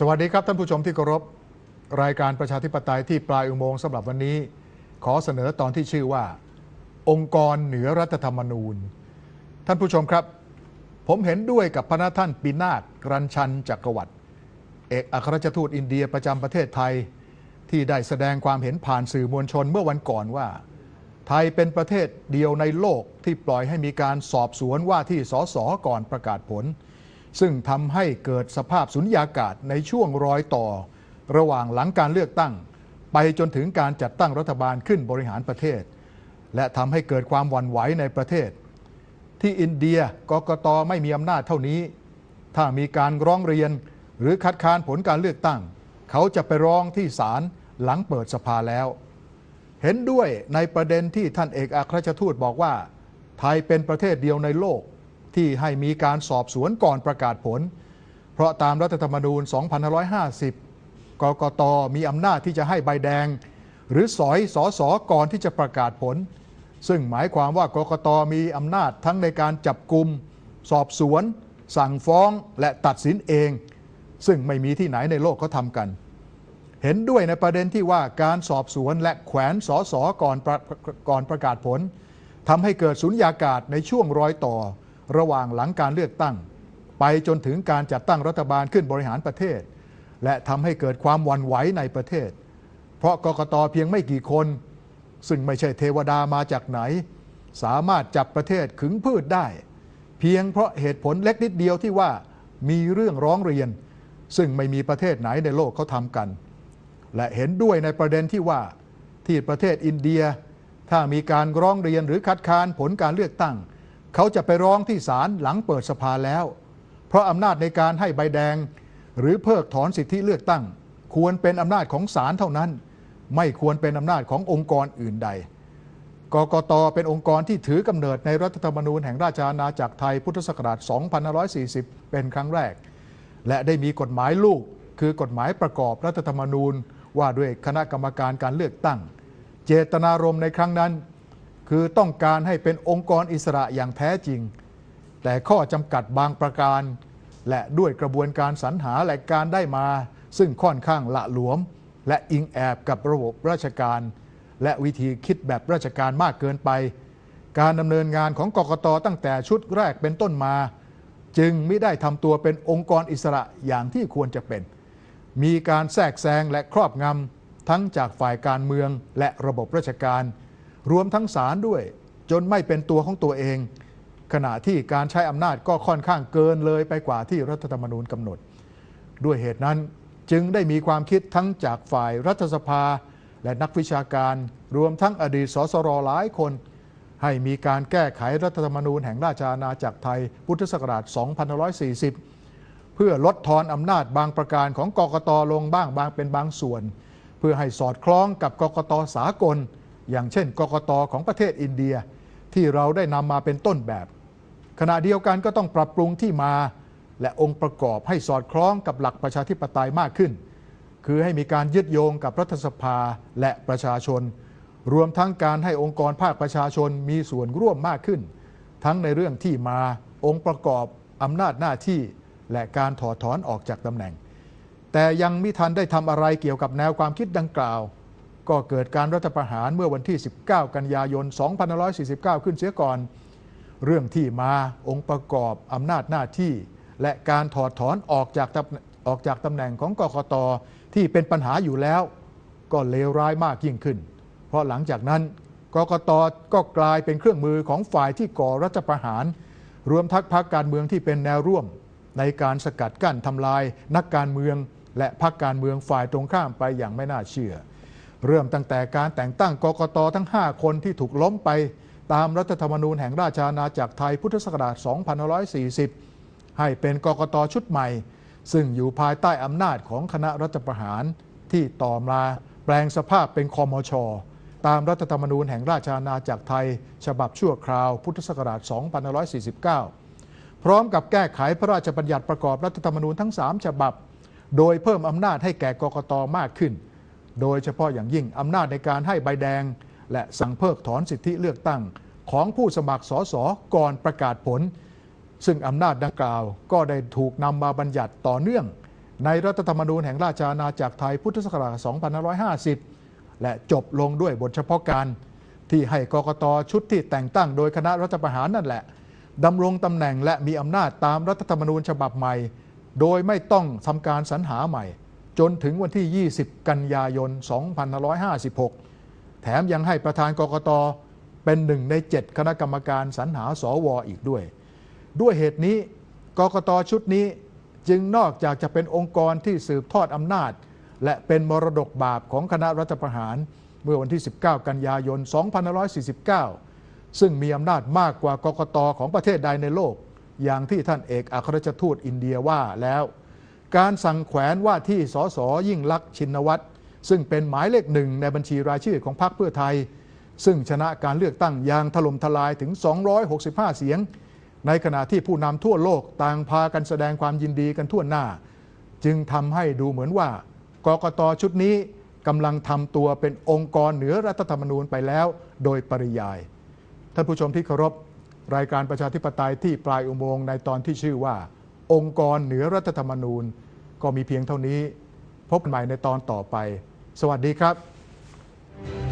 สวัสดีครับท่านผู้ชมที่เคารพรายการประชาธิปไตยที่ปลายอุโมงค์สำหรับวันนี้ ขอเสนอตอนที่ชื่อว่า องค์กรเหนือรัฐธรรมนูญ ท่านผู้ชมครับ ผมเห็นด้วยกับพระนาท่านปีนาครันชันจักรวรรดิเอกอัครราชทูตอินเดียประจำประเทศไทย ที่ได้แสดงความเห็นผ่านสื่อมวลชนเมื่อวันก่อนว่า ไทยเป็นประเทศเดียวในโลกที่ปล่อยให้มีการสอบสวนว่าที่สสก่อนประกาศผล ซึ่งทำให้เกิดสภาพสุญญากาศในช่วงรอยต่อ ระหว่างหลังการเลือกตั้ง ไปจนถึงการจัดตั้งรัฐบาลขึ้นบริหารประเทศ และทำให้เกิดความหวั่นไหวในประเทศ ที่อินเดียกกตไม่มีอำนาจเท่านี้ ถ้ามีการร้องเรียนหรือคัดค้านผลการเลือกตั้ง เขาจะไปร้องที่ศาลหลังเปิดสภาแล้ว เห็นด้วยในประเด็นที่ท่านเอกอัครราชทูตบอกว่า ไทยเป็นประเทศเดียวในโลก ที่ให้มีการสอบสวนก่อนประกาศผล เพราะตามรัฐธรรมนูญ 2550 กกตมีอำนาจที่จะให้ใบแดง หรือสอยสอสอก่อนที่จะประกาศผล ซึ่งหมายความว่ากกตมีอำนาจทั้งในการจับกลุ่มสอบสวน สั่งฟ้องและตัดสินเอง ซึ่งไม่มีที่ไหนในโลกเขาทำกัน เห็นด้วยในประเด็นที่ว่าการสอบสวนและแขวนสอสอก่อนประก่อนประกาศผลทำให้เกิดสุญญากาศในช่วงรอยต่อ ระหว่างหลังการเลือกตั้ง ไปจนถึงการจัดตั้งรัฐบาลขึ้นบริหารประเทศ และทำให้เกิดความวั่นไหวในประเทศ เพราะกกตเพียงไม่กี่คน ซึ่งไม่ใช่เทวดามาจากไหน สามารถจับประเทศขึงพืชได้ เพียงเพราะเหตุผลเล็กนิดเดียวที่ว่ามีเรื่องร้องเรียน ซึ่งไม่มีประเทศไหนในโลกเขาทำกัน และเห็นด้วยในประเด็นที่ว่าที่ประเทศอินเดีย ถ้ามีการร้องเรียนหรือคัดค้านผลการเลือกตั้ง เขาจะไปร้องที่ศาลหลังเปิดสภาแล้ว เพราะอำนาจในการให้ใบแดง หรือเพิกถอนสิทธิเลือกตั้ง ควรเป็นอำนาจของศาลเท่านั้น ไม่ควรเป็นอำนาจขององค์กรอื่นใดกกตเป็นองค์กรที่ถือกำเนิดในรัฐธรรมนูญแห่งราชอาณาจักรไทยพุทธศักราช 2540 เป็นครั้งแรก และได้มีกฎหมายลูก คือกฎหมายประกอบรัฐธรรมนูญว่าด้วยคณะกรรมการการเลือกตั้ง เจตนารมณ์ในครั้งนั้น คือต้องการให้เป็นองค์กรอิสระอย่างแท้จริง แต่ข้อจำกัดบางประการ และด้วยกระบวนการสรรหาและการได้มา ซึ่งค่อนข้างละหลวม และอิงแอบกับระบบราชการ และวิธีคิดแบบราชการมากเกินไป การดำเนินงานของกกตตั้งแต่ชุดแรกเป็นต้นมา จึงไม่ได้ทำตัวเป็นองค์กรอิสระอย่างที่ควรจะเป็น มีการแทรกแซงและครอบงำทั้งจากฝ่ายการเมืองและระบบราชการ รวมทั้งศาลด้วย จนไม่เป็นตัวของตัวเอง ขณะที่การใช้อำนาจก็ค่อนข้างเกินเลยไปกว่าที่รัฐธรรมนูญกำหนด ด้วยเหตุนั้นจึงได้มีความคิดทั้งจากฝ่ายรัฐสภา และนักวิชาการ รวมทั้งอดีตสสรหลายคน ให้มีการแก้ไขรัฐธรรมนูญแห่งราชอาณาจักรไทยพุทธศักราช 2540 เพื่อลดทอนอำนาจบางประการของกกตลงบ้างบางเป็นบางส่วน เพื่อให้สอดคล้องกับกกตสากล อย่างเช่น กกตของประเทศอินเดียที่เราได้นำมาเป็นต้นแบบ ขณะเดียวกันก็ต้องปรับปรุงที่มา และองค์ประกอบให้สอดคล้องกับหลักประชาธิปไตยมากขึ้น คือให้มีการยึดโยงกับรัฐสภาและประชาชน รวมทั้งการให้องค์กรภาคประชาชนมีส่วนร่วมมากขึ้น ทั้งในเรื่องที่มาองค์ประกอบอำนาจหน้าที่ และการถอดถอนออกจากตำแหน่ง แต่ยังมิทันได้ทำอะไรเกี่ยวกับแนวความคิดดังกล่าว ก็เกิดการรัฐประหารเมื่อวันที่ 19 กันยายน 2549 ขึ้นเสียก่อน เรื่องที่มาองค์ประกอบอำนาจหน้าที่ และการถอดถอนออกจากตำออกจากตำแหน่งของกกตที่เป็นปัญหาอยู่แล้ว ก็เลวร้ายมากยิ่งขึ้น เพราะหลังจากนั้นกกตก็กลายเป็นเครื่องมือของฝ่ายที่ก่อรัฐประหาร รวมทั้งพรรคการเมืองที่เป็นแนวร่วม ในการสกัดกั้นทำลาย นักการเมือง และพรรคการเมืองฝ่ายตรงข้ามไปอย่างไม่น่าเชื่อ เริ่มตั้งแต่การแต่งตั้งกกตทั้ง 5 คนที่ถูกล้มไปตามรัฐธรรมนูญแห่งราชอาณาจักรไทยพุทธศักราช 2540 ให้เป็นกกตชุดใหม่ ซึ่งอยู่ภายใต้อำนาจของคณะรัฐประหารที่ต่อมาแปลงสภาพเป็นคอมช ตามรัฐธรรมนูญแห่งราชอาณาจักรไทย ฉบับชั่วคราวพุทธศักราช 2549 พร้อมกับแก้ไขพระราชบัญญัติประกอบรัฐธรรมนูญทั้ง 3 ฉบับ โดยเพิ่มอำนาจให้แก่กกตมากขึ้น โดยเฉพาะอย่างยิ่งอำนาจในการให้ใบแดง และสั่งเพิกถอนสิทธิเลือกตั้ง ของผู้สมัครสสก่อนประกาศผล ซึ่งอำนาจดังกล่าวก็ได้ถูกนำมาบัญญัติต่อเนื่อง ในรัฐธรรมนูญแห่งราชอาณาจักรไทยพุทธศักราช 2550 และจบลงด้วยบทเฉพาะการ ที่ให้กกตชุดที่แต่งตั้งโดยคณะรัฐประหารนั่นแหละดำรงตำแหน่งและมีอำนาจตามรัฐธรรมนูญฉบับใหม่ โดยไม่ต้องทำการสรรหาใหม่ จนถึงวันที่ 20 กันยายน 2556 แถมยังให้ประธานกกต เป็นหนึ่งใน 7 คณะกรรมการสรรหาสวอีกด้วย ด้วยเหตุนี้กกตชุดนี้จึงนอกจากจะเป็นองค์กรที่สืบทอดอำนาจ และเป็นมรดกบาปของคณะรัฐประหาร เมื่อวันที่ 19 กันยายน 2549 ซึ่งมีอำนาจมากกว่ากกตของประเทศใดในโลก อย่างที่ท่านเอกอัครราชทูตอินเดียว่าแล้ว การสั่งแขวนว่าที่สสยิ่งลักษณ์ชินวัตรซึ่งเป็นหมายเลขหนึ่งในบัญชีรายชื่อของพรรคเพื่อไทย ซึ่งชนะการเลือกตั้งอย่างถล่มทลายถึง 265 เสียง ในขณะที่ผู้นำทั่วโลกต่างพากันแสดงความยินดีกันทั่วหน้า จึงทำให้ดูเหมือนว่ากกตชุดนี้กำลังทำตัวเป็นองค์กรเหนือรัฐธรรมนูญไปแล้ว โดยปริยาย ท่านผู้ชมที่เคารพรายการประชาธิปไตยที่ปลายอุโมงค์ในตอนที่ชื่อว่า องค์กรเหนือรัฐธรรมนูญ ก็มีเพียงเท่านี้ พบกันใหม่ในตอนต่อไป สวัสดีครับ